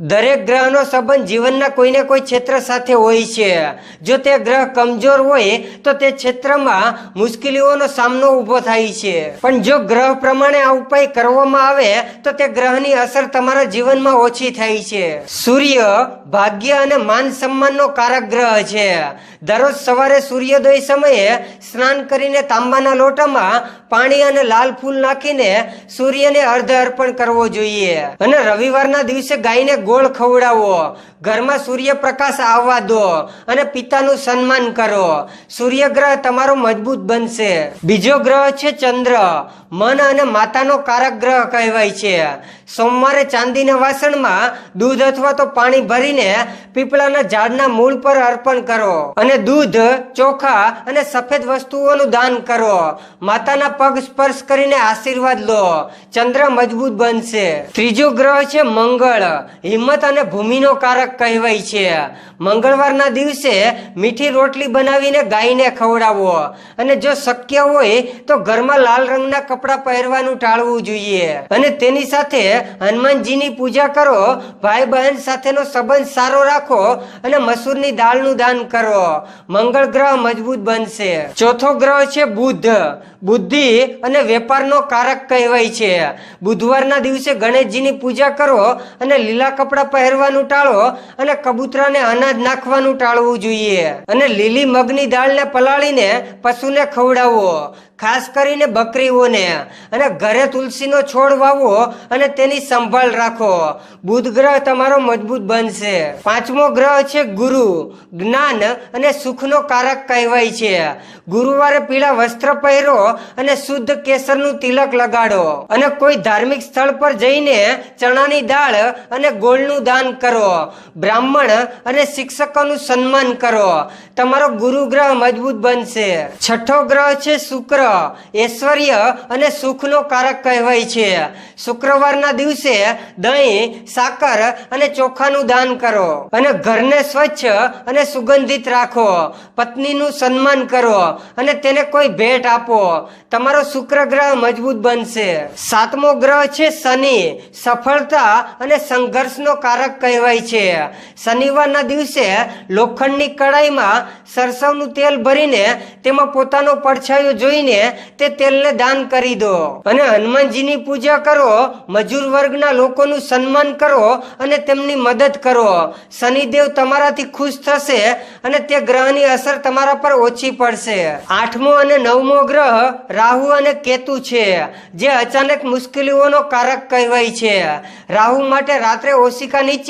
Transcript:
દરેક ગ્રહનો સંબંધ જીવનના કોઈને કોઈ ક્ષેત્ર સાથે હોય છે. જો તે ગ્રહ કમજોર હોય, તો તે ક્ષેત્રમાં મુશ્કેલીઓનો સામનો ઊભો થાય છે. પણ જો ગ્રહ પ્રમાણે આ ઉપાય કરવામાં આવે, તો તે ગ્રહની અસર તમારા જીવનમાં ઓછી થાય છે. સૂર્ય ભાગ્ય અને માન સન્માનનો કારક ગ્રહ છે. દરરોજ સવારે સૂર્યોદય સમયે સ્નાન કરીને તાંબાના લોટામાં પાણી અને લાલ ફૂલ નાખીને સૂર્યને અર્ધ અર્પણ કરવો જોઈએ. અને રવિવારના દિવસે ગાયને ગોળ ખવડાવો. ઘરમાં સૂર્યપ્રકાશ આવવા દો અને પિતાનું સન્માન કરો. સૂર્યગ્રહ તમારો મજબૂત બનશે. બીજો ગ્રહ છે ચંદ્ર. મન અને માતાનો કારક ગ્રહ કહેવાય છે. સોમવારે ચાંદીના વાસણમાં દૂધ અથવા તો પાણી ભરીને પીપળાના ઝાડના મૂળ પર અર્પણ કરો અને દૂધ, ચોખા અને સફેદ વસ્તુઓનું દાન કરો. માતાના પગ સ્પર્શ કરીને આશીર્વાદ લો. ચંદ્ર મજબૂત બનશે. ત્રીજો ગ્રહ છે મંગળ. હિંમત અને ભૂમિનો કારક કહેવાય છે. મંગળવારના દિવસે મીઠી રોટલી બનાવીને ગાયને ખવડાવો. અને જો શક્ય હોય તો ઘરમાં લાલ રંગના કપડાં પહેરવાનું ટાળવું જોઈએ. અને તેની સાથે હનુમાનજીની પૂજા કરો ભાઈ બહેન સાથેનો સંબંધ સારો રાખો અને મસૂરની દાળનું દાન કરો. મંગળ ગ્રહ મજબૂત બનશે. ચોથો ગ્રહ છે બુધ. બુદ્ધિ અને વેપારનો કારક કહેવાય છે. બુધવારના દિવસે ગણેશજીની પૂજા કરો અને લીલા કપડાં પહેરવાનું ટાળો અને કબૂતરાને અનાજ નાખવાનું ટાળવું જોઈએ. અને લીલી મગની દાળને પલાળીને પશુને ખવડાવો. ખાસ કરીને બકરીઓને. અને ઘરે તુલસીનો છોડ વાવો અને તેની સંભાળ રાખો. બુધ ગ્રહ તમારો મજબૂત બનશે. પાંચમો ગ્રહ છે ગુરુ. જ્ઞાન અને સુખનો કારક કહેવાય છે. ગુરુવારે પીળા વસ્ત્ર પહેરો અને શુદ્ધ કેસરનું તિલક લગાડો. અને કોઈ ધાર્મિક સ્થળ પર જઈને ચણાની દાળ અને ગોળનું દાન કરો. બ્રાહ્મણ અને શિક્ષકોનું સન્માન કરો. તમારો ગુરુ ગ્રહ મજબૂત બનશે. છઠ્ઠો ગ્રહ છે શુક્ર. ઐશ્વર્ય અને સુખનો કારક કહેવાય છે. શુક્રવારના દિવસે દહીં, સાકર અને ચોખાનું દાન કરો અને ઘરને સ્વચ્છ અને સુગંધિત રાખો. પત્નીનું સન્માન કરો અને તેને કોઈ ભેટ આપો. તમારો શુક્ર ગ્રહ મજબૂત બનશે. સાતમો ગ્રહ છે શનિ. સફળતા અને સંઘર્ષનો કારક કહેવાય છે. શનિવારના દિવસે લોખંડની કડાઈમાં સરસવનું તેલ ભરીને તેમાં પોતાનો પડછાયો જોઈને તે તેલને દાન કરી દો. અને હનુમાનજીની પૂજા કરો, મજૂર વર્ગના લોકોનું સન્માન કરો અને તેમની મદદ કરો. શનિદેવ તમારાથી ખુશ થશે અને તે ગ્રહની અસર તમારા પર ઓછી પડશે. આઠમો અને નવમો ગ્રહ રાહુ અને કેતુ છે, જે અચાનક મુશ્કેલીઓનો કારક કહેવાય છે. રાહુ માટે રાત્રે ઓશિકા નીચે